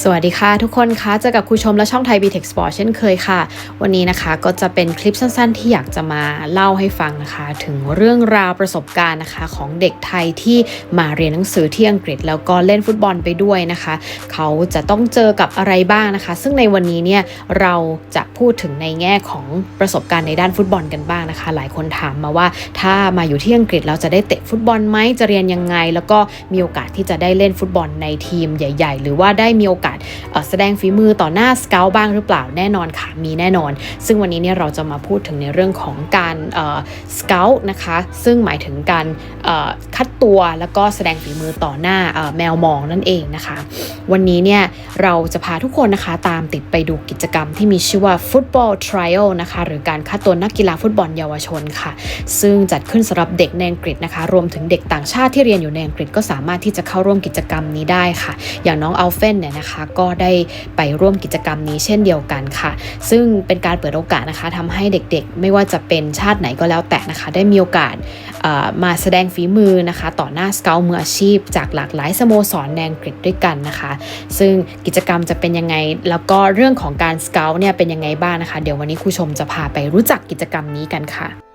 สวัสดีค่ะทุกคนคะเจอกับครูชมและช่องไทย b t e c h Sport เช่นเคยค่ะ วันนี้นะคะก็จะเป็นคลิปสั้นๆ ที่อยากจะมาเล่าให้ฟังนะคะ ถึงเรื่องราวประสบการณ์นะคะของเด็กไทยที่มาเรียนหนังสือที่อังกฤษ แล้วก็เล่นฟุตบอลไปด้วยนะคะ เขาจะต้องเจอกับอะไรบ้างนะคะ ซึ่งในวันนี้เนี่ยเราจะพูดถึงในแง่ของประสบการณ์ในด้านฟุตบอลกันบ้างนะคะ หลายคนถามมาว่า ถ้ามาอยู่ที่อังกฤษเราจะได้เตะฟุตบอลไหมจะเรียนยังไง แล้วก็มีโอกาสที่จะได้เล่นฟุตบอลในทีมใหญ่ ๆ หรือว่าได้มีโอกาสแสดงฝีมือต่อหน้าสเกลบ้างหรือเปล่าแน่นอนค่ะมีแน่นอน ซึ่งวันนี้เนี่ยเราจะมาพูดถึงในเรื่องของการสเกลนะคะซึ่งหมายถึงการคัดตัวแล้วก็แสดงฝีมือต่อหน้าแมวมองนั่นเองนะคะ วันนี้เนี่ยเราจะพาทุกคนนะคะตามติดไปดูกิจกรรมที่มีชื่อว่า Football Trial นะคะหรือการคัดตัวนักกีฬาฟุตบอลเยาวชนค่ะ ซึ่งจัดขึ้นสำหรับเด็กในอังกฤษนะคะ รวมถึงเด็กต่างชาติที่เรียนอยู่ในอังกฤษก็สามารถที่จะเข้าร่วมกิจกรรมนี้ได้ค่ะ อย่างน้องอัลเฟนเนี่ยนะคะก็ได้ไปร่วมกิจกรรมนี้เช่นเดียวกันค่ะ ซึ่งเป็นการเปิดโอกาสนะคะทำให้เด็กๆ ไม่ว่าจะเป็นชาติไหนก็แล้วแต่นะคะ ได้มีโอกาสมาแสดงฝีมือนะคะ ต่อหน้าสเกลมืออาชีพ จากหลากหลายสโมสรในงกฤษด้วยกันนะคะ ซึ่งกิจกรรมจะเป็นยังไง แล้วก็เรื่องของการสเกลเนี่ยเป็นยังไงบ้างนะคะ เดี๋ยววันนี้ครูชมจะพาไปรู้จักกิจกรรมนี้กันค่ะ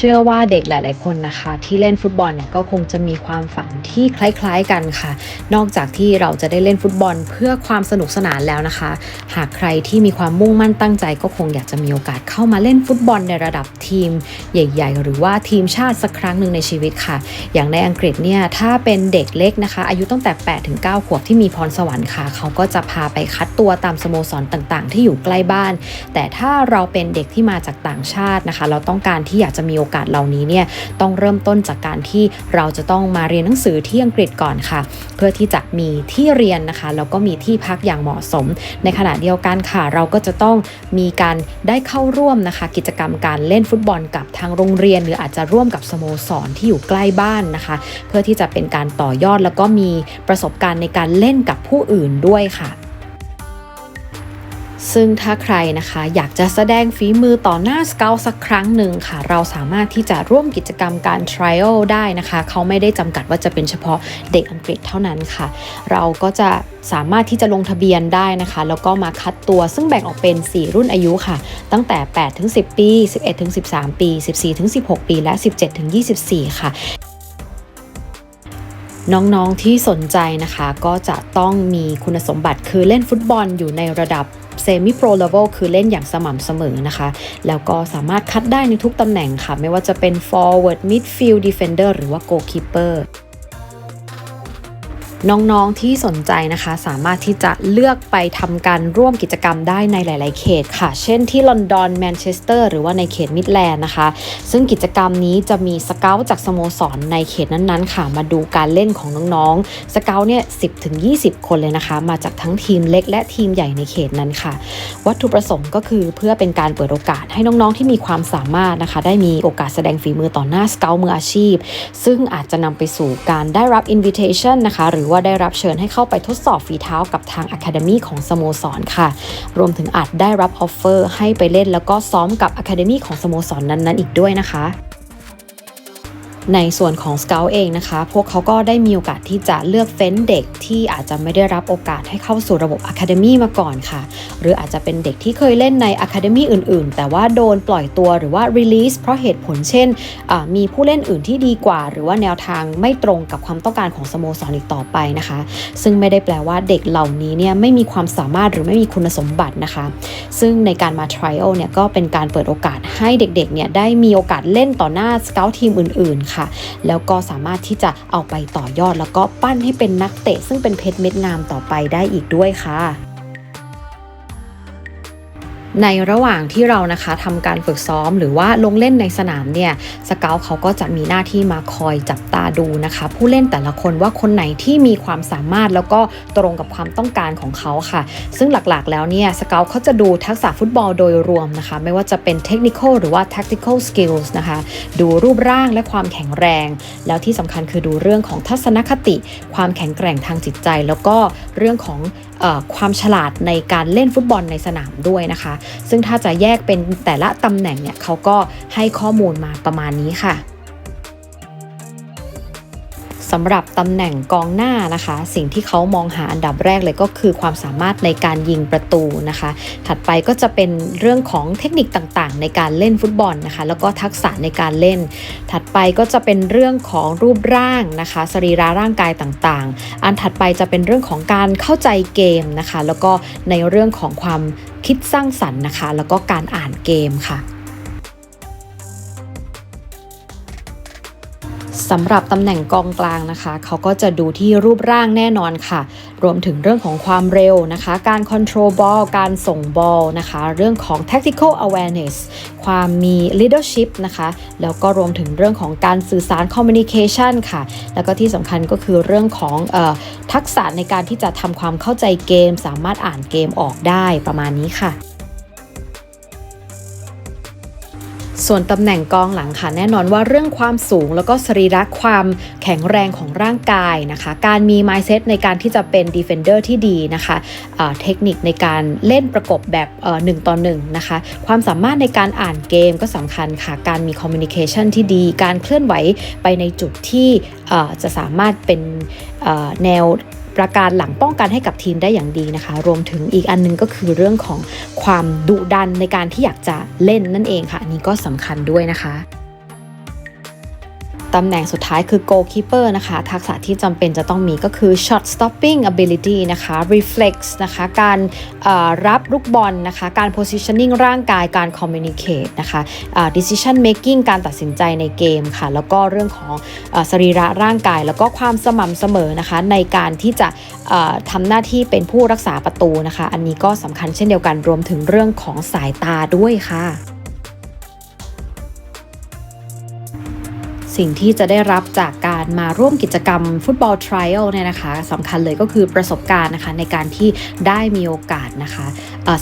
เชื่อว่าเด็กหลาย ๆ คนนะคะ ที่เล่นฟุตบอลเนี่ยก็คงจะมีความฝันที่คล้าย ๆ กันค่ะ นอกจากที่เราจะได้เล่นฟุตบอลเพื่อความสนุกสนานแล้วนะคะ หากใครที่มีความมุ่งมั่นตั้งใจ ก็คงอยากจะมีโอกาสเข้ามาเล่นฟุตบอลในระดับทีม ใหญ่ ๆ หรือว่าทีมชาติสักครั้งหนึ่งในชีวิตค่ะ อย่างในอังกฤษเนี่ยถ้าเป็นเด็กเล็กนะคะ อายุตั้งแต่8ถึง9ขวบที่มีพรสวรรค์ค่ะ เขาก็จะพาไปคัดตัวตามสโมสรต่าง ๆ ที่อยู่ใกล้บ้าน แต่ถ้าเราเป็นเด็กที่มาจากต่างชาตินะคะ เราต้องการที่อยากจะมีโอกาสเหล่านี้เนี่ยต้องเริ่มต้นจากการที่เราจะต้องมาเรียนหนังสือที่อังกฤษก่อนค่ะ เพื่อที่จะมีที่เรียนนะคะแล้วก็มีที่พักอย่างเหมาะสม ในขณะเดียวกันค่ะ เราก็จะต้องมีการได้เข้าร่วมนะคะ กิจกรรมการเล่นฟุตบอลกับทางโรงเรียน หรืออาจจะร่วมกับสโมสรที่อยู่ใกล้บ้านนะคะ เพื่อที่จะเป็นการต่อยอดแล้วก็มีประสบการณ์ในการเล่นกับผู้อื่นด้วยค่ะ ซึ่งถ้าใครนะคะอยากจะแสดงฝีมือต่อหน้าสเกลสักครั้งหนึ่งค่ะ เราสามารถที่จะร่วมกิจกรรมการ trial ได้นะคะ เขาไม่ได้จำกัดว่าจะเป็นเฉพาะเด็กอังกฤษเท่านั้นค่ะ เราก็จะสามารถที่จะลงทะเบียนได้นะคะ แล้วก็มาคัดตัวซึ่งแบ่งออกเป็น 4 รุ่นอายุค่ะ ตั้งแต่ 8 ถึง 10 ปี 11 ถึง 13 ปี 14 ถึง 16 ปี และ 17 ถึง 24 ค่ะน้อง ๆ ที่สนใจนะคะ ก็จะต้องมีคุณสมบัติคือเล่นฟุตบอลอยู่ในระดับ เซมิโปรเลเวลคือเล่นอย่างสม่ำเสมอนะคะ แล้วก็สามารถคัดได้ในทุกตำแหน่งค่ะ ไม่ว่าจะเป็น forward midfield defender หรือว่า goalkeeper น้องๆที่สนใจนะคะ สามารถที่จะเลือกไปทำการร่วมกิจกรรมได้ในหลาย ๆ เขตค่ะ เช่นที่ลอนดอนแมนเชสเตอร์หรือว่าในเขตมิดแลนด์นะคะ ซึ่งกิจกรรมนี้จะมีสเกลจากสโมสรในเขตนั้น ๆ ค่ะ มาดูการเล่นของน้อง ๆ สเกลเนี่ย10ถึง20คนเลยนะคะ มาจากทั้งทีมเล็กและทีมใหญ่ในเขตนั้นค่ะ วัตถุประสงค์ก็คือเพื่อเป็นการเปิดโอกาสให้น้อง ๆ ที่มีความสามารถนะคะ ได้มีโอกาสแสดงฝีมือต่อหน้าสเกลมืออาชีพ ซึ่งอาจจะนำไปสู่การได้รับ invitation นะคะหรือว่าได้รับเชิญให้เข้าไปทดสอบฝีเท้ากับทาง Academy ของสโมสรค่ะ รวมถึงอาจได้รับออฟเฟอร์ให้ไปเล่นแล้วก็ซ้อมกับ Academy ของสโมสรนั้นๆ อีกด้วยนะคะ ในส่วนของ Scout เองนะคะ พวกเขาก็ได้มีโอกาสที่จะเลือกเฟ้นเด็กที่อาจจะไม่ได้รับโอกาสให้เข้าสู่ระบบ Academy มาก่อนค่ะ หรืออาจจะเป็นเด็กที่เคยเล่นใน Academy อื่นๆ แต่ว่าโดนปล่อยตัวหรือว่า release เพราะเหตุผลเช่น มีผู้เล่นอื่นที่ดีกว่า หรือว่าแนวทางไม่ตรงกับความต้องการของสโมสรอีกต่อไปนะคะ ซึ่งไม่ได้แปลว่าเด็กเหล่านี้เนี่ยไม่มีความสามารถหรือไม่มีคุณสมบัตินะคะ ซึ่งในการมา trial เนี่ยก็เป็นการเปิดโอกาสให้เด็กๆเนี่ยได้มีโอกาสเล่นต่อหน้า scout ทีมอื่นๆค่ะแล้วก็สามารถที่จะเอาไปต่อยอด แล้วก็ปั้นให้เป็นนักเตะ ซึ่งเป็นเพชรเม็ดงามต่อไปได้อีกด้วยค่ะ ในระหว่างที่เรานะคะทำการฝึกซ้อมหรือว่าลงเล่นในสนามเนี่ยสเกลเขาก็จะมีหน้าที่มาคอยจับตาดูนะคะ ผู้เล่นแต่ละคนว่าคนไหนที่มีความสามารถแล้วก็ตรงกับความต้องการของเขาค่ะ ซึ่งหลักๆแล้วเนี่ยสเกลเขาจะดูทักษะฟุตบอลโดยรวมนะคะ ไม่ว่าจะเป็นเทคนิคหรือว่า tactical skills นะคะ ดูรูปร่างและความแข็งแรง แล้วที่สำคัญคือดูเรื่องของทัศนคติ ความแข็งแกร่งทางจิตใจ แล้วก็เรื่องของ ความฉลาดในการเล่นฟุตบอลในสนามด้วยนะคะ ซึ่งถ้าจะแยกเป็นแต่ละตำแหน่งเนี่ยเขาก็ให้ข้อมูลมาประมาณนี้ค่ะ สำหรับตำแหน่งกองหน้านะคะ สิ่งที่เขามองหาอันดับแรกเลยก็คือความสามารถในการยิงประตูนะคะ ถัดไปก็จะเป็นเรื่องของเทคนิคต่างๆ ในการเล่นฟุตบอลนะคะ แล้วก็ทักษะในการเล่น ถัดไปก็จะเป็นเรื่องของรูปร่างนะคะสรีระร่างกายต่างๆ อันถัดไปจะเป็นเรื่องของการเข้าใจเกมนะคะ แล้วก็ในเรื่องของความคิดสร้างสรรค์นะคะ แล้วก็การอ่านเกมค่ะ สำหรับตำแหน่งกองกลางนะคะ เขาก็จะดูที่รูปร่างแน่นอนค่ะ รวมถึงเรื่องของความเร็วนะคะ การ control ball การส่งบอลนะคะ เรื่องของ tactical awareness ความมี leadership นะคะ แล้วก็รวมถึงเรื่องของการสื่อสาร communication ค่ะ แล้วก็ที่สำคัญก็คือเรื่องของออทักษะในการที่จะทำความเข้าใจเกม สามารถอ่านเกมออกได้ประมาณนี้ค่ะ ส่วนตำแหน่งกองหลังค่ะแน่นอนว่าเรื่องความสูงแล้วก็สรีระความแข็งแรงของร่างกายนะคะ การมี mindset ในการที่จะเป็น defender ที่ดีนะคะเเทคนิคในการเล่นประกบแบบหนึ่งต่อหนึ่งนะคะ ความสามารถในการอ่านเกมก็สำคัญค่ะ การมี communication ที่ดี การเคลื่อนไหวไปในจุดที่จะสามารถเป็นแนว ประการหลังป้องกันให้กับทีมได้อย่างดีนะคะ รวมถึงอีกอันนึงก็คือเรื่องของความดุดันในการที่อยากจะเล่นนั่นเองค่ะ อันนี้ก็สำคัญด้วยนะคะ ตำแหน่งสุดท้ายคือ goalkeeper นะคะ ทักษะที่จำเป็นจะต้องมีก็คือ shot stopping ability นะคะ reflex นะคะ การรับลูกบอลนะคะ การ positioning ร่างกาย การ communicate นะคะ decision making การตัดสินใจในเกมค่ะ แล้วก็เรื่องของอสรีระร่างกาย แล้วก็ความสม่ำเสมอนะคะ ในการที่จะทำหน้าที่เป็นผู้รักษาประตูนะคะ อันนี้ก็สำคัญเช่นเดียวกัน รวมถึงเรื่องของสายตาด้วยค่ะ สิ่งที่จะได้รับจากการมาร่วมกิจกรรมฟุตบอลทริอัลเนี่ยนะคะสำคัญเลยก็คือประสบการณ์นะคะในการที่ได้มีโอกาสนะคะ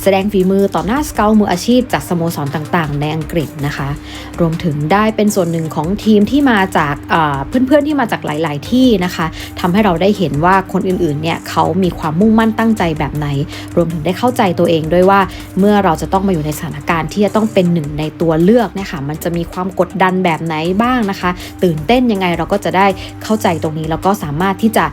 แสดงฝีมือต่อหน้าสเกลมืออาชีพจากสโมสรต่างๆ ในอังกฤษนะคะ รวมถึงได้เป็นส่วนหนึ่งของทีมที่มาจากเพื่อนๆที่มาจากหลาย ๆ ที่นะคะทำให้เราได้เห็นว่าคนอื่นๆเนี่ยเขามีความมุ่งมั่นตั้งใจแบบไหน รวมถึงได้เข้าใจตัวเองด้วยว่าเมื่อเราจะต้องมาอยู่ในสถานการณ์ที่จะต้องเป็นหนึ่งในตัวเลือกนี่ยค่ะมันจะมีความกดดันแบบไหนบ้างนะคะ ตื่นเต้นยังไงเราก็จะได้เข้าใจตรงนี้แล้วก็สามารถที่จะ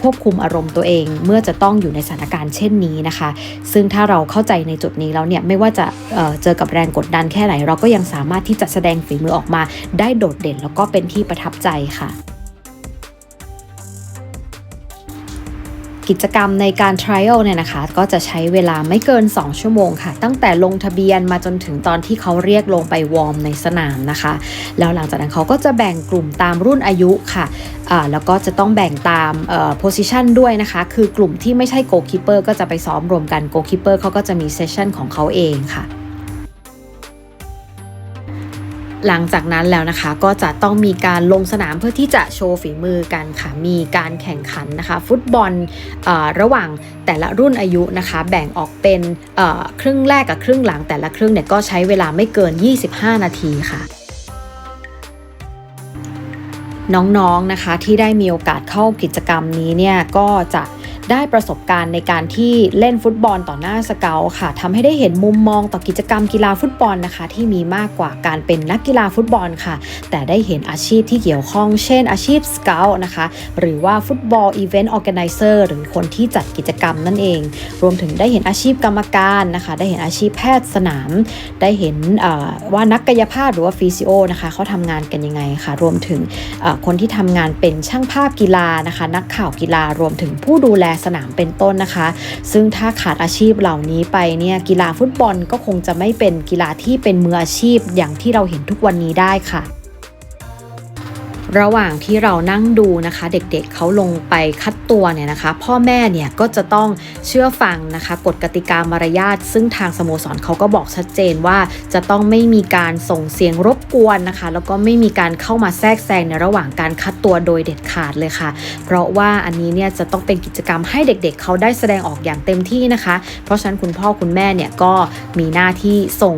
ควบคุมอารมณ์ตัวเอง เมื่อจะต้องอยู่ในสถานการณ์เช่นนี้นะคะ ซึ่งถ้าเราเข้าใจในจุดนี้แล้วเนี่ยไม่ว่าจะเเจอกับแรงกดดันแค่ไหน เราก็ยังสามารถที่จะแสดงฝีมือออกมาได้โดดเด่น แล้วก็เป็นที่ประทับใจค่ะ กิจกรรมในการ trial เนี่ยนะคะ ก็จะใช้เวลาไม่เกิน 2 ชั่วโมงค่ะ ตั้งแต่ลงทะเบียนมาจนถึงตอนที่เขาเรียกลงไปวอร์มในสนามนะคะ แล้วหลังจากนั้นเขาก็จะแบ่งกลุ่มตามรุ่นอายุค่ะแล้วก็จะต้องแบ่งตาม position ด้วยนะคะ คือกลุ่มที่ไม่ใช่ goalkeeper ก็จะไปซ้อมรวมกัน goalkeeper เขาก็จะมี session ของเขาเองค่ะ หลังจากนั้นแล้วนะคะก็จะต้องมีการลงสนามเพื่อที่จะโชว์ฝีมือกันค่ะ มีการแข่งขันนะคะ ฟุตบอลระหว่างแต่ละรุ่นอายุนะคะ แบ่งออกเป็นครึ่งแรกกับครึ่งหลังแต่ละครึ่งเนี่ยก็ใช้เวลาไม่เกิน 25 นาทีค่ะน้องๆนนะคะที่ได้มีโอกาสเข้ากิจกรรมนี้เนี่ยก็จะ ได้ประสบการณ์ในการที่เล่นฟุตบอลต่อหน้าสเกลค่ะทำให้ได้เห็นมุมมองต่อกิจกรรมกีฬาฟุตบอลนะคะ ที่มีมากกว่าการเป็นนักกีฬาฟุตบอลค่ะ แต่ได้เห็นอาชีพที่เกี่ยวข้อง เช่น อาชีพสเกลนะคะ หรือว่าฟุตบอลอีเวนต์ออแกไนเซอร์หรือคนที่จัดกิจกรรมนั่นเอง รวมถึงได้เห็นอาชีพกรรมการนะคะ ได้เห็นอาชีพแพทย์สนาม ได้เห็นว่านักกายภาพหรือว่าฟิสิโอนะคะเขาทำงานกันยังไงคะรวมถึงคนที่ทำงานเป็นช่างภาพกีฬานะคะ นักข่าวกีฬารวมถึงผู้ดูแลสนามเป็นต้นนะคะ ซึ่งถ้าขาดอาชีพเหล่านี้ไปเนี่ยกีฬาฟุตบอลก็คงจะไม่เป็นกีฬาที่เป็นมืออาชีพอย่างที่เราเห็นทุกวันนี้ได้ค่ะ ระหว่างที่เรานั่งดูนะคะ เด็กๆเเขาลงไปคัดตัวเนี่ยนะคะ พ่อแม่เนี่ยก็จะต้องเชื่อฟังนะคะกฎกติกามารยาทซึ่งทางสโมสรเขาก็บอกชัดเจนว่าจะต้องไม่มีการส่งเสียงรบกวนนะคะ แล้วก็ไม่มีการเข้ามาแทรกแซงในระหว่างการคัดตัวโดยเด็ดขาดเลยค่ะ เพราะว่าอันนี้เนี่ยจะต้องเป็นกิจกรรมให้เด็กๆเขาได้แสดงออกอย่างเต็มที่นะคะ เพราะฉะนั้นคุณพ่อคุณแม่เนี่ยก็มีหน้าที่ส่ง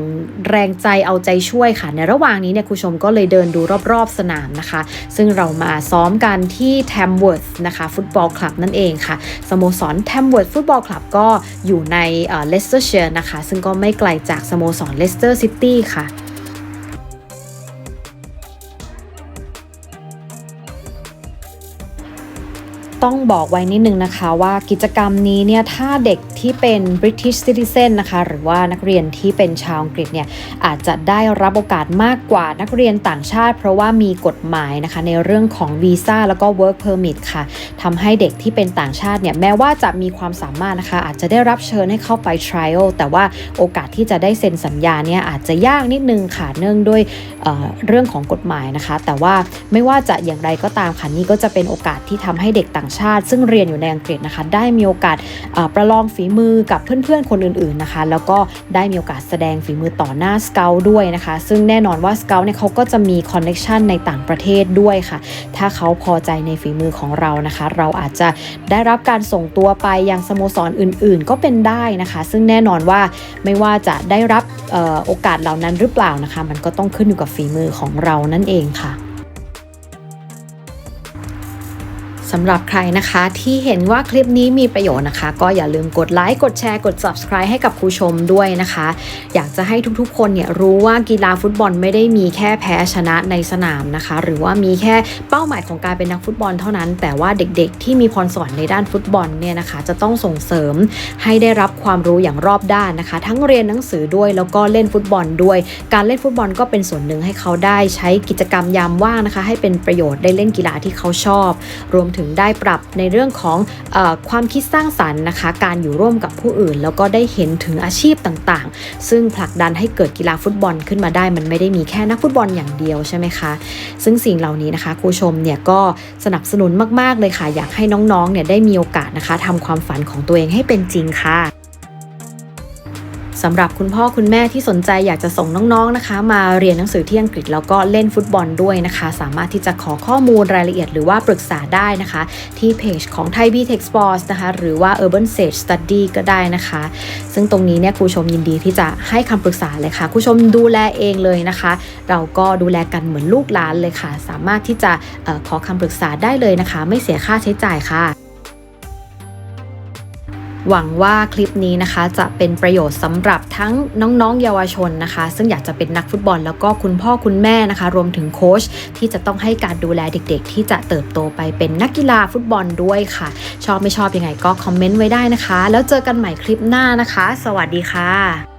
แรงใจเอาใจช่วยค่ะ ในระหว่างนี้เนี่ยครูชมก็เลยเดินดูรอบๆสนามนะคะซึ่งเรามาซ้อมกันที่ Tamworth นะคะฟุตบอลคลับนั่นเองค่ะสโมสร Tamworth ฟุตบอลคลับก็อยู่ในเลสเตอร์เชียร์นะคะ ซึ่งก็ไม่ไกลจากสโมสรเลสเตอร์ซิตี้ค่ะต้องบอกไว้นิดนึงนะคะว่ากิจกรรมนี้เนี่ยถ้าเด็กที่เป็น British Citizen นะคะหรือว่านักเรียนที่เป็นชาวอังกฤษเนี่ยอาจจะได้รับโอกาสมากกว่านักเรียนต่างชาติ เพราะว่ามีกฎหมายนะคะในเรื่องของวีซ่าแล้วก็ work permit ค่ะทำให้เด็กที่เป็นต่างชาติเนี่ยแม้ว่าจะมีความสามารถนะคะ อาจจะได้รับเชิญให้เข้าไป trial แต่ว่าโอกาสที่จะได้เซ็นสัญญาเนี่ยอาจจะยากนิดนึงค่ะเนื่องด้วยเเรื่องของกฎหมายนะคะ แต่ว่าไม่ว่าจะอย่างไรก็ตามค่ะนี่ก็จะเป็นโอกาสที่ทำให้เด็กต่างชาติ ซึ่งเรียนอยู่ในอังกฤษนะคะ ได้มีโอกาสประลองฝีมือกับเพื่อนๆคนอื่นๆนะคะ แล้วก็ได้มีโอกาสแสดงฝีมือต่อหน้าสเกลด้วยนะคะ ซึ่งแน่นอนว่าสเกลเนี่ยเขาก็จะมีคอนเน็ชันในต่างประเทศด้วยค่ะ ถ้าเขาพอใจในฝีมือของเรานะคะ เราอาจจะได้รับการส่งตัวไปยังสโมสรอื่นๆ ก็เป็นได้นะคะ ซึ่งแน่นอนว่าไม่ว่าจะได้รับโอกาสเหล่านั้นหรือเปล่านะคะ มันก็ต้องขึ้นอยู่กับฝีมือของเรานั่นเองค่ะ สำหรับใครนะคะที่เห็นว่าคลิปนี้มีประโยชน์นะคะ ก็อย่าลืมกดไลค์กดแชร์กด subscribe ให้กับครูชมด้วยนะคะ อยากจะให้ทุกๆ คนเนี่ยรู้ว่ากีฬาฟุตบอลไม่ได้มีแค่แพ้ชนะในสนามนะคะ หรือว่ามีแค่เป้าหมายของการเป็นนักฟุตบอลเท่านั้น แต่ว่าเด็กๆ ที่มีพรสวรรค์ในด้านฟุตบอลเนี่ยนะคะ จะต้องส่งเสริมให้ได้รับความรู้อย่างรอบด้านนะคะ ทั้งเรียนหนังสือด้วยแล้วก็เล่นฟุตบอลด้วย การเล่นฟุตบอลก็เป็นส่วนหนึ่งให้เขาได้ใช้กิจกรรมยามว่างนะคะ ให้เป็นประโยชน์ได้เล่นกีฬาที่เขาชอบ รวมถึงได้ปรับในเรื่องของอความคิดสร้างสรรค์นะคะ การอยู่ร่วมกับผู้อื่น แล้วก็ได้เห็นถึงอาชีพต่างๆ ซึ่งผลักดันให้เกิดกีฬาฟุตบอลขึ้นมาได้ มันไม่ได้มีแค่นักฟุตบอลอย่างเดียวใช่ไหมคะ ซึ่งสิ่งเหล่านี้นะคะครูชมเนี่ยก็สนับสนุนมากๆเลยค่ะ อยากให้น้องๆเนี่ยได้มีโอกาสนะคะทำความฝันของตัวเองให้เป็นจริงค่ะ สำหรับคุณพ่อคุณแม่ที่สนใจอยากจะส่งน้องๆนะคะ มาเรียนหนังสือที่อังกฤษแล้วก็เล่นฟุตบอลด้วยนะคะ สามารถที่จะขอข้อมูลรายละเอียดหรือว่าปรึกษาได้นะคะ ที่เพจของ Thai B Tech Sports นะคะ หรือว่า Urban Sage Study ก็ได้นะคะ ซึ่งตรงนี้เนี่ยครูชมยินดีที่จะให้คำปรึกษาเลยค่ะครูชมดูแลเองเลยนะคะ เราก็ดูแลกันเหมือนลูกหลานเลยค่ะ สามารถที่จะขอคำปรึกษาได้เลยนะคะ ไม่เสียค่าใช้จ่ายค่ะ หวังว่าคลิปนี้นะคะจะเป็นประโยชน์สำหรับทั้งน้องๆ เยาวชนนะคะ ซึ่งอยากจะเป็นนักฟุตบอลแล้วก็คุณพ่อคุณแม่นะคะ รวมถึงโค้ชที่จะต้องให้การดูแลเด็กๆ ที่จะเติบโตไปเป็นนักกีฬาฟุตบอลด้วยค่ะ ชอบไม่ชอบยังไงก็คอมเมนต์ไว้ได้นะคะ แล้วเจอกันใหม่คลิปหน้านะคะ สวัสดีค่ะ